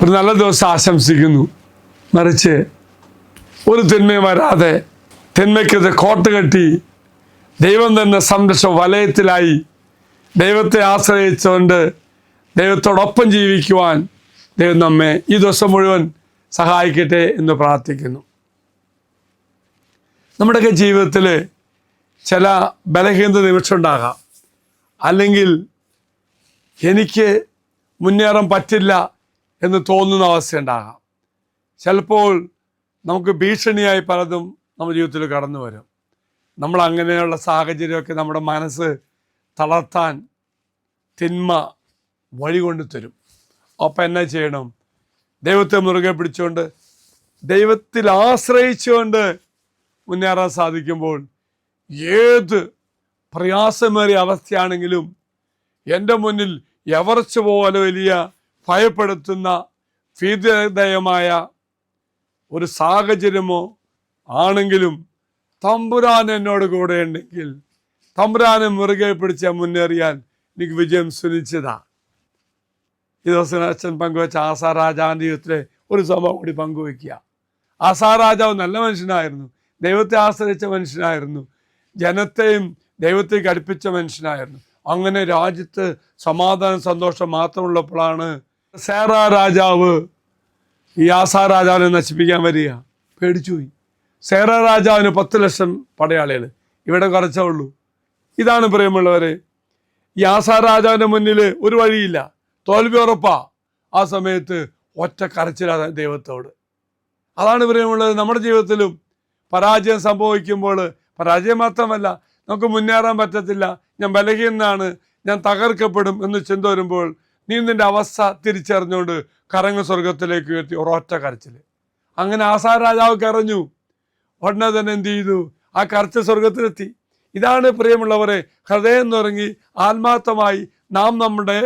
ഒരു നല്ല ദിവസം ആശംസിക്കുന്നു. മറിച്ച് ഒരു തിന്മയും വരാതെ തിന്മയ്ക്കത് കോട്ട് കെട്ടി ദൈവം തന്നെ സംരക്ഷ വലയത്തിലായി ദൈവത്തെ ആശ്രയിച്ചുകൊണ്ട് ദൈവത്തോടൊപ്പം ജീവിക്കുവാൻ ദൈവം നമ്മെ ഈ ദിവസം മുഴുവൻ സഹായിക്കട്ടെ എന്ന് പ്രാർത്ഥിക്കുന്നു. നമ്മുടെയൊക്കെ ജീവിതത്തിൽ ചില ബലഹീനത നിമിഷം ഉണ്ടാകാം അല്ലെങ്കിൽ എനിക്ക് മുന്നേറാൻ പറ്റില്ല എന്ന് തോന്നുന്ന അവസ്ഥയുണ്ടാകാം ചിലപ്പോൾ നമുക്ക് ഭീഷണിയായി പലതും നമ്മുടെ ജീവിതത്തിൽ കടന്നു വരും. നമ്മൾ അങ്ങനെയുള്ള സാഹചര്യമൊക്കെ നമ്മുടെ മനസ്സ് തളർത്താൻ തിന്മ വഴി കൊണ്ടു തരും. അപ്പം എന്നാ ചെയ്യണം? ദൈവത്തെ മുറുകെ പിടിച്ചുകൊണ്ട് ദൈവത്തിൽ ആശ്രയിച്ചുകൊണ്ട് മുന്നേറാൻ സാധിക്കുമ്പോൾ ഏത് പ്രയാസമേറിയ അവസ്ഥയാണെങ്കിലും എന്റെ മുന്നിൽ എവർച്ച് പോലെ വലിയ ഭയപ്പെടുത്തുന്ന ഭീതിദയമായ ഒരു സാഹചര്യമോ ആണെങ്കിലും തമ്പുരാൻ എന്നോട് കൂടെ ഉണ്ടെങ്കിൽ തമ്പുരാനെ മുറുകെ പിടിച്ച് മുന്നേറിയാൽ എനിക്ക് വിജയം സുനിശ്ചിതാ ഈ ദിവസം അച്ഛൻ പങ്കുവച്ച ആസാ രാജാവിന്റെ ജീവിതത്തിലെ ഒരു സംഭവം കൂടി പങ്കുവയ്ക്കുക. ആസാ രാജാവ് നല്ല മനുഷ്യനായിരുന്നു. ദൈവത്തെ ആശ്രയിച്ച മനുഷ്യനായിരുന്നു. ജനത്തെയും ദൈവത്തെ അടുപ്പിച്ച മനുഷ്യനായിരുന്നു. അങ്ങനെ രാജ്യത്ത് സമാധാനം സന്തോഷം മാത്രമുള്ളപ്പോഴാണ് സേറ രാജാവ് ഈ ആസാ രാജാവിനെ നശിപ്പിക്കാൻ വരിക. പേടിച്ചുപോയി സേറ രാജാവിന് പത്ത് ലക്ഷം പടയാളികൾ ഇവിടെ കുറച്ചേ ഉള്ളൂ. ഇതാണ് പ്രിയമുള്ളവരെ. ഈ ആസാ രാജാവിന്റെ മുന്നിൽ ഒരു വഴിയില്ല. തോൽവി ഉറപ്പാ. ആ സമയത്ത് ഒറ്റ കരച്ചിലാണ് ദൈവത്തോട്. അതാണ് പ്രിയമുള്ളത് നമ്മുടെ ജീവിതത്തിലും പരാജയം സംഭവിക്കുമ്പോൾ പരാജയം മാത്രമല്ല നമുക്ക് മുന്നേറാൻ പറ്റത്തില്ല. ഞാൻ ബലഹീനാണ് ഞാൻ തകർക്കപ്പെടും എന്ന് ചിന്ത വരുമ്പോൾ നീ നിന്റെ അവസ്ഥ തിരിച്ചറിഞ്ഞുകൊണ്ട് കരങ്ങ് സ്വർഗത്തിലേക്ക് ഉയർത്തി ഒരൊറ്റ കരച്ചിൽ അങ്ങനെ ആസാ രാജാവ് കരഞ്ഞു. ഉടനെ തന്നെ എന്ത് ചെയ്തു? ആ കരച്ച സ്വർഗത്തിലെത്തി ഇതാണ് പ്രിയമുള്ളവരെ ഹൃദയം നിറങ്ങി ആത്മാർത്ഥമായി നാം നമ്മുടെ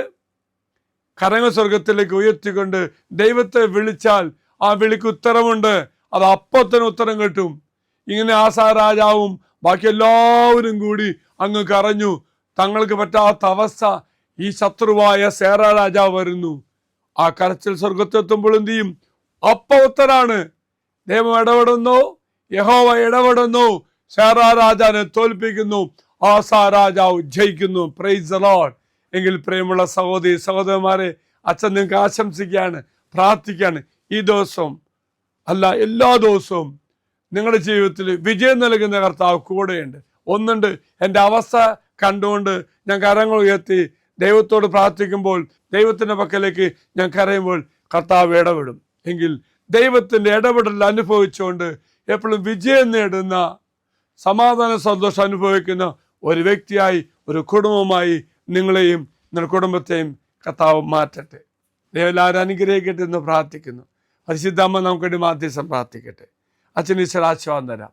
കരങ്ങ സ്വർഗത്തിലേക്ക് ഉയർത്തിക്കൊണ്ട് ദൈവത്തെ വിളിച്ചാൽ ആ വിളിക്ക് ഉത്തരമുണ്ട് അത് അപ്പത്തിന് ഉത്തരം കിട്ടും. ഇങ്ങനെ ആസാ രാജാവും ബാക്കി എല്ലാവരും കൂടി അങ്ങ് കരഞ്ഞു. തങ്ങൾക്ക് പറ്റാത്ത അവസ്ഥ ഈ ശത്രുവായ സേറ രാജാവ് വരുന്നു. ആ കരച്ചിൽ സ്വർഗത്തെത്തുമ്പോൾ എന്ത് ചെയ്യും? അപ്പ ഉത്തരാണ് ദൈവം ഇടപെടുന്നു. യഹോവ ഇടപെടുന്നു. സേറ രാജാവിനെ തോൽപ്പിക്കുന്നു. ആസാ രാജാവ് ജയിക്കുന്നു. പ്രൈസ് ലോഡ് എങ്കിൽ പ്രിയമുള്ള സഹോദരി സഹോദരന്മാരെ അച്ഛൻ നിങ്ങൾക്ക് ആശംസിക്കുകയാണ് പ്രാർത്ഥിക്കുകയാണ്. ഈ ദിവസം അല്ല എല്ലാ ദിവസവും നിങ്ങളുടെ ജീവിതത്തിൽ വിജയം നൽകുന്ന കർത്താവ് കൂടെയുണ്ട്. ഒന്നുണ്ട്. എന്റെ അവസ്ഥ കണ്ടുകൊണ്ട് ഞാൻ കരങ്ങൾ ഉയർത്തി ദൈവത്തോട് പ്രാർത്ഥിക്കുമ്പോൾ ദൈവത്തിന്റെ പക്കലേക്ക് ഞാൻ കരയുമ്പോൾ കർത്താവ് ഇടപെടും. എങ്കിൽ ദൈവത്തിന്റെ ഇടപെടൽ അനുഭവിച്ചുകൊണ്ട് എപ്പോഴും വിജയം നേടുന്ന സമാധാന സന്തോഷം അനുഭവിക്കുന്ന ഒരു വ്യക്തിയായി ഒരു കുടുംബമായി നിങ്ങളെയും നിങ്ങളുടെ കുടുംബത്തെയും കർത്താവ് മാറ്റട്ടെ. ദൈവലാരും അനുഗ്രഹിക്കട്ടെ എന്ന് പ്രാർത്ഥിക്കുന്നു. പരിശുദ്ധമ്മ വേണ്ടി മാധ്യസം പ്രാർത്ഥിക്കട്ടെ. അച്ഛൻ ഈശ്വരാശ്വാസം തരാം.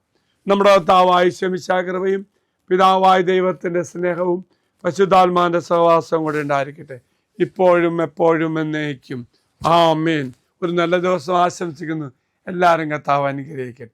നമ്മുടെ കർത്താവായ ശമിശാകൃപയും പിതാവായ ദൈവത്തിന്റെ സ്നേഹവും പശുദ്ധാത്മാന്റെ സഹവാസം കൂടെ ഉണ്ടായിരിക്കട്ടെ. ഇപ്പോഴും എപ്പോഴും എന്നേക്കും. ആ അമ്മീൻ ഒരു നല്ല ദിവസം ആശംസിക്കുന്നു. എല്ലാവരും കത്താവ് അനുഗ്രഹിക്കട്ടെ.